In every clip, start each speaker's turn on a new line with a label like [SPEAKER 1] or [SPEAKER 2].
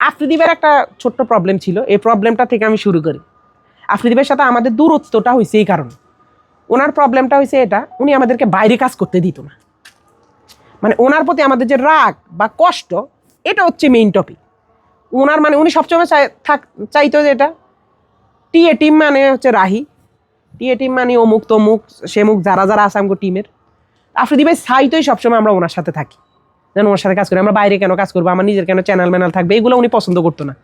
[SPEAKER 1] আফ্রিদিবের একটা ছোট্ট প্রবলেম ছিল। এই প্রবলেমটা থেকে আমি শুরু করি। আফ্রিদিবের সাথে আমাদের দূরত্বটা হয়েছে এই কারণে। ওনার প্রবলেমটা হয়েছে এটা, উনি আমাদেরকে বাইরে কাজ করতে দিত না। মানে ওনার প্রতি আমাদের যে রাগ বা কষ্ট, এটা হচ্ছে মেইন টপিক ওনার মানে উনি সবসময় থাক, চাইতো যে এটা। টিএ টিম মানে হচ্ছে রাহি। টিএ টিম মানে অমুক তমুক, সেমুক, যারা যারা আছে আমগো টিমের আফ্রিদি ভাই চাইতোই সবসময় আমরা ওনার সাথে থাকি। যেন ওনার সাথে কাজ করি, আমরা বাইরে কেন কাজ করব, আমার নিজের কেন চ্যানেল ম্যানেল থাকবে, এগুলো উনি পছন্দ করতো না।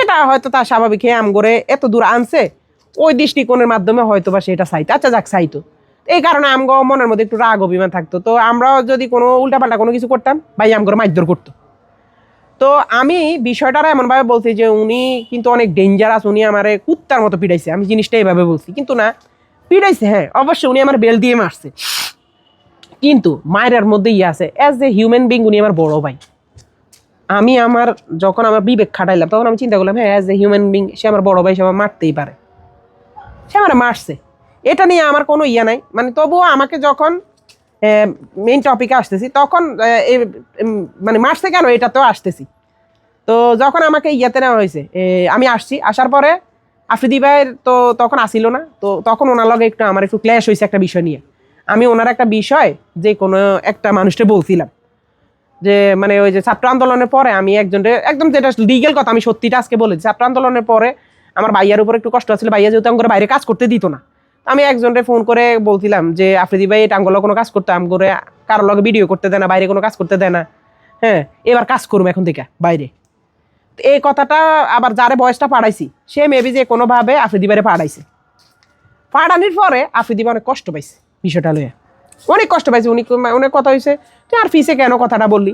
[SPEAKER 1] এটা হয়তো তার স্বাভাবিক হয়ে করে এত দূর আনছে, ওই দৃষ্টিকোণের মাধ্যমে হয়তো বা সেটা চাইতো। আচ্ছা যাক, চাইতো। এই কারণে আমগো মনের মধ্যে একটু রাগ, অভিমান থাকতো। তো আমরাও যদি কোনো উল্টাপাল্টা কোনো কিছু করতাম, ভাই আমগরে মারধর করতো। তো আমি বিষয়টা এমনভাবে বলছি যে উনি কিন্তু অনেক ডেঞ্জারাস উনি আমার কুত্তার মতো পিড়াইছে আমি জিনিসটা এইভাবে বলছি। কিন্তু না পিড়াইছে হ্যাঁ অবশ্যই উনি আমার বেল দিয়ে মারছে। কিন্তু মায়ের মধ্যে ইয়ে আছে। অ্যাজ এ হিউম্যান বিং উনি আমার বড় ভাই। আমি আমার, যখন আমার বিবেক খাটাইলাম, তখন আমি চিন্তা করলাম হ্যাঁ অ্যাজ এ হিউম্যান বিং সে আমার বড় ভাই, সে আমার মারতেই পারে। সে আমার মারছে। এটা নিয়ে আমার কোনো ইয়ে নাই। মানে তবুও আমাকে যখন মেইন টপিকে আসতেছি, তখন মানে মারছে কেন? এটাতেও আসতেছি। তো যখন আমাকে ইয়েতে নেওয়া হয়েছে আমি আসছি, আসার পরে আফ্রিদি ভাইয়ের তো তখন আসিল না। তো তখন ওনার লগে একটু আমার একটু ক্ল্যাশ হয়েছে একটা বিষয় নিয়ে। আমি ওনার একটা বিষয় যে কোনো একটা মানুষকে বলছিলাম। যে মানে ওই যে ছাত্র আন্দোলনের পরে আমি একজনকে, একদম যেটা লিগেল কথা, আমি সত্যিটা আজকে বলেছি ছাত্র আন্দোলনের পরে আমার ভাইয়ার উপর একটু কষ্ট ছিল ভাইয়া যেহেতু আমার বাইরে কাজ করতে দিত না। আমি একজনকে ফোন করে বলছিলাম যে, আফ্রিদি ভাই, এটা আঙ্গলে কোনো কাজ করতে করে কারোর লগে ভিডিও করতে দেয় না, বাইরে কোনো কাজ করতে দেয় না। হ্যাঁ এবার কাজ করব এখন থেকে, বাইরে। এই কথাটা আবার যারে বয়সটা পাঠাইছি সে মেবি যে কোনোভাবে আফ্রিদি বাইরে পাঠাইছে পাঠানির পরে আফ্রিদি অনেক কষ্ট পাইছে। বিষয়টা লইয়া অনেক কষ্ট পাইছে উনি অনেক কথা হয়েছে তুই আর ফিসে কেন কথাটা বললি?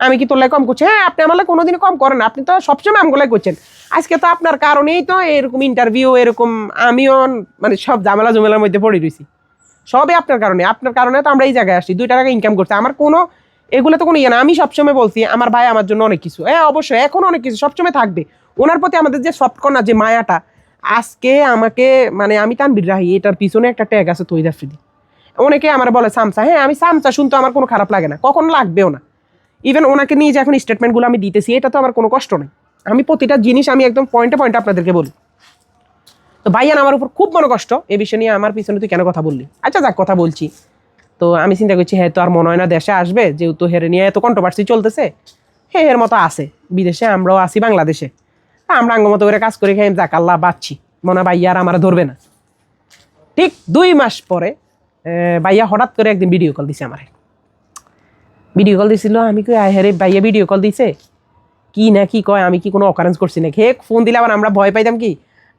[SPEAKER 1] আমি কি তোর লাই কম করছি? হ্যাঁ আপনি আমার লাই কোনোদিনই কম করেন। আপনি তো সবসময় আমগুলাই করছেন। আজকে তো আপনার কারণেই তো এরকম ইন্টারভিউ এরকম আমিও মানে সব ঝামেলা জমেলার মধ্যে পড়ে রয়েছি সবই আপনার কারণে। আপনার কারণে তো আমরা এই জায়গায় আসছি। দুই টাকা ইনকাম করছি। আমার কোনো, এগুলো তো কোনো ইয়ে না। আমি সবসময় বলছি, আমার ভাই আমার জন্য অনেক কিছু। হ্যাঁ অবশ্যই। এখন অনেক কিছু সবসময় থাকবে। ওনার প্রতি আমাদের যে সফট কর্নার যে মায়াটা আজকে আমাকে মানে আমি তানবির রাহি, এটার পিছনে একটা ট্যাগ আছে তৈরি আফ্রিদি। অনেকে আমার বলে, সামসা। হ্যাঁ আমি সামসা শুনতে আমার কোনো খারাপ লাগে না, কখন লাগবেও না। ইভেন ওনাকে নিয়ে যে এখন স্টেটমেন্টগুলো আমি দিতেছি, এটা তো আমার কোনো কষ্ট নেই। আমি প্রতিটা জিনিস আমি একদম পয়েন্টে পয়েন্টে আপনাদেরকে বলি। তো ভাইয়ান আমার উপর খুব মনে কষ্ট, এ বিষয় নিয়ে আমার পিছনে তুই কেন কথা বললি? আচ্ছা যাক, কথা বলছি। তো আমি চিন্তা করছি হ্যাঁ তো আর মনে হয় না দেশে আসবে, যেহেতু হেরে নিয়ে এত কন্ট্রোভার্সি চলতেছে। হ্যাঁ এর মতো আছে। বিদেশে আমরাও আছি, বাংলাদেশে। আমরা আঙ্গ মতো করে কাজ করে খাই যাক, আল্লাহ বাচ্ছি। মনে ভাইয়া আর আমার ধরবে না। ঠিক দুই মাস পরে ভাইয়া হঠাৎ করে একদিন ভিডিও কল দিছে আমার। ভিডিও কল দিছিল, আমি কই, আয় হ্যাঁ ভাইয়া ভিডিও কল দিছে? কি না কি কয়, আমি কি কোনো অকারেন্স করছি নাকি? হে ফোন দিলে আবার আমরা ভয় পাইতাম কি?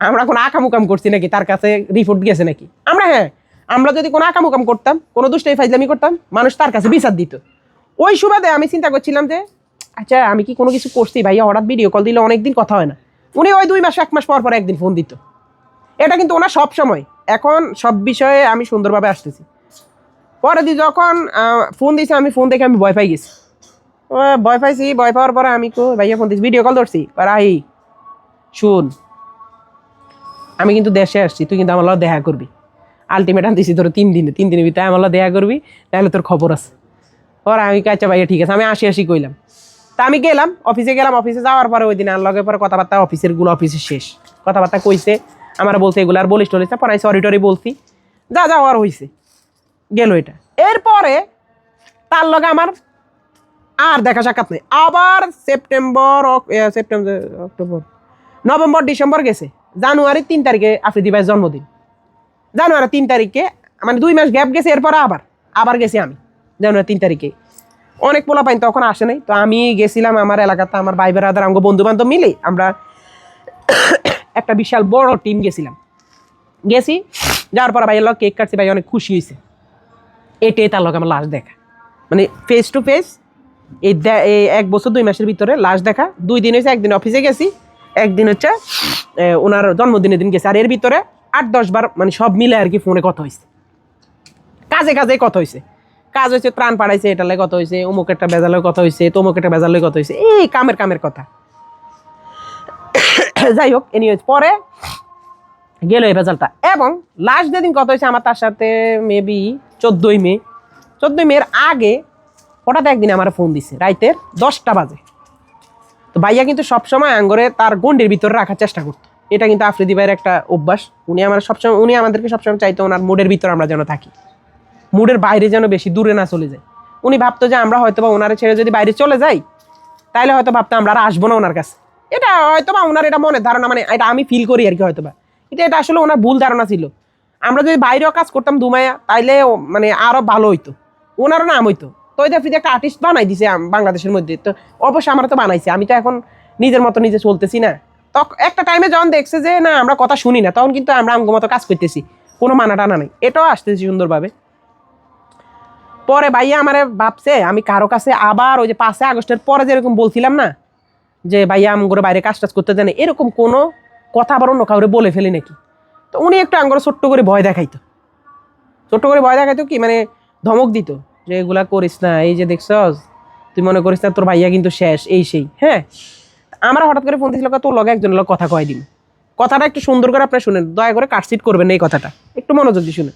[SPEAKER 1] আমরা কোনো আকামুকাম করছি নাকি? তার কাছে রিপোর্ট গেছে নাকি? আমরা হ্যাঁ আমরা যদি কোনো আকামুকাম করতাম, কোনো দুষ্টাই ফাইজলামি করতাম, মানুষ তার কাছে বিচার দিত। ওই সুবাদে আমি চিন্তা করছিলাম যে আচ্ছা আমি কি কোনো কিছু করছি? ভাইয়া হঠাৎ ভিডিও কল দিলে অনেকদিন কথা হয় না। উনি ওই দুই মাস, এক মাস পর পর একদিন ফোন দিত। এটা কিন্তু ওনার সব সময়। এখন সব বিষয়ে আমি সুন্দরভাবে আসতেছি। পরে দি যখন ফোন দিয়েছে আমি ফোন দেখে আমি ভয় পাই গেছি। ভয় পাইছি, ভয় পাওয়ার পরে আমি কো ভাইয়া ফোন দিয়েছি ভিডিও কল ধরছি। রাহি, শুন, আমি কিন্তু দেশে আসছি, তুই কিন্তু আমার দেখা করবি। আলটিমেটাম দিছি তোর তিন দিনে, তিন দিনের ভিতরে আমার দেখা করবি, তাহলে তোর খবর আছে। পরে আমি কাছে ভাইয়া, ঠিক আছে। আমি আসি আসি কইলাম। তা আমি গেলাম অফিসে গেলাম অফিসে যাওয়ার পরে ওই দিন আর লগে পরে কথাবার্তা অফিসেরগুলো অফিসে শেষ। কথাবার্তা কইছে, আমার বলছে এগুলো আর বলিস টলিস পরে সরি টরি বলছি। যা যা, আর হইছে। গেল এটা। এরপরে তার লগে আমার আর দেখা সাক্ষাৎ নেই। আবার September September, October, November, December গেছে। জানুয়ারির তিন তারিখে আফ্রিদি ভাইয়ের জন্মদিন। জানুয়ারি তিন তারিখে মানে দুই মাস গ্যাপ গেছে, এরপরে আবার আবার গেছি আমি জানুয়ারি তিন তারিখে। অনেক পোলা পাইন, তখন আসে নাই। তো আমি গেছিলাম আমার এলাকাতে, আমার ভাই বেড়াদার আমার বন্ধু বান্ধব মিলে আমরা একটা বিশাল বড় টিম গেছিলাম। গেছি, যাওয়ার পর ভাইয়ের লোক কেক কাটছে, ভাই অনেক খুশি হয়েছে এটাই তার লোক আমার লাস্ট দেখা। মানে ফেস টু ফেস এই এক বছর দুই মাসের ভিতরে লাস্ট দেখা। দুই দিন হয়েছে একদিন অফিসে গেছি, একদিন হচ্ছে ওনার জন্মদিনের দিন গেছে। আর এর ভিতরে আট, দশ বার মানে সব মিলে আর কি ফোনে কথা হয়েছে কাজে কাজে কথা হয়েছে কাজ হয়েছে ত্রাণ পাড়াইছে এটালে কথা হয়েছে অমুক একটা বেজালের কথা হয়েছে তমুক একটা বেজালের কথা হয়েছে এই কামের কামের কথা। যাই হোক এনিওয়েজ পরে গেল এই রেজাল্টটা এবং লাস্ট যেদিন কথা হয়েছে আমার তার সাথে মেবি চোদ্দোই মে, চোদ্দোই মেয়ের আগে হঠাৎ একদিন আমার ফোন দিছে, রাইতের দশটা বাজে। তো ভাইয়া কিন্তু সবসময় আঙ্গরে তার গন্ডির ভিতরে রাখার চেষ্টা করতো। এটা কিন্তু আফ্রিদি ভাইয়ের একটা অভ্যাস, উনি আমার সবসময়, উনি আমাদেরকে সবসময় চাইতো ওনার মুডের ভিতরে আমরা যেন থাকি। মুডের বাইরে যেন বেশি দূরে না চলে যায়। উনি ভাবতো যে আমরা হয়তো বা ওনারে ছেড়ে যদি বাইরে চলে যাই তাহলে হয়তো ভাবতো আমরা আর আসব না ওনার কাছে। এটা হয়তো বা ওনার এটা মনের ধারণা মানে এটা আমি ফিল করি আর কি হয়তো বা এটা এটা আসলে ওনার ভুল ধারণা ছিল। আমরা যদি বাইরেও কাজ করতাম দুমায়া তাইলে মানে আরও ভালো হইতো। ওনারও নাম হইতো। তো দেখি একটা আর্টিস্ট বানাই দিছে বাংলাদেশের মধ্যে। তো অবশ্যই আমরা তো বানাইছি, আমি তো এখন নিজের মতো নিজে চলতেছি না। তখন একটা টাইমে যখন দেখছে যে, না, আমরা কথা শুনি না। তখন কিন্তু আমরা আমগো মতো কাজ করতেছি। কোনো মানা টানা নাই। এটাও আসতেছি সুন্দরভাবে। পরে ভাইয়া আমারে ভাবছে, আমি কারও কাছে আবার ওই যে পাঁচই আগস্টের পরে যেরকম বলছিলাম না, যে ভাইয়া আমগরে বাইরে কাজ টাজ করতে জানে, এরকম কোনো কথা আবার অন্য কাউরে বলে ফেলি নাকি? তো উনি একটু আঙ্গরে ছোট্ট করে ভয় দেখাইতো। ছোট্ট করে ভয় দেখাইতো কি? মানে ধমক দিত, যে এগুলা করিস না, এই যে দেখছস, তুই মনে করিস না তোর ভাইয়া কিন্তু শেষ, এই সেই। হ্যাঁ? আমরা হঠাৎ করে ফোন দিয়েছিল তোর লগে একজনের লগে কথা কয় দিন কথাটা একটু সুন্দর করে আপনি শুনেন, দয়া করে কাটসিট করবেন এই কথাটা। একটু মনোযোগ দিয়ে শুনেন।